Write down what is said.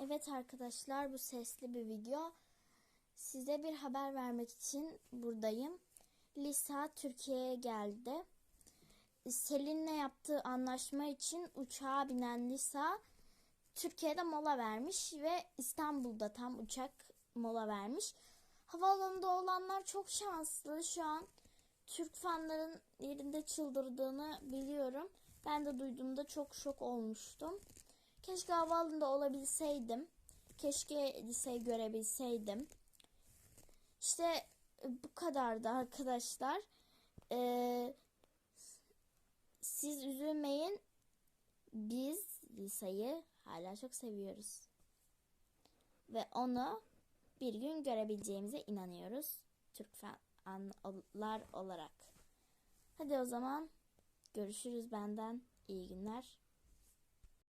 Evet arkadaşlar bu sesli bir video. Size bir haber vermek için buradayım. Lisa Türkiye'ye geldi. Selin'le yaptığı anlaşma için uçağa binen Lisa Türkiye'de mola vermiş ve İstanbul'da tam uçak mola vermiş. Havaalanında olanlar çok şanslı. Şu an Türk fanların yerinde çıldırdığını biliyorum. Ben de duyduğumda çok şok olmuştum. Keşke havaalanında olabilseydim. Keşke liseyi görebilseydim. İşte bu kadardı arkadaşlar. Ee, siz üzülmeyin. Biz liseyi hala çok seviyoruz. Ve onu bir gün görebileceğimize inanıyoruz. Türk fanlar olarak. Hadi o zaman görüşürüz benden. İyi günler.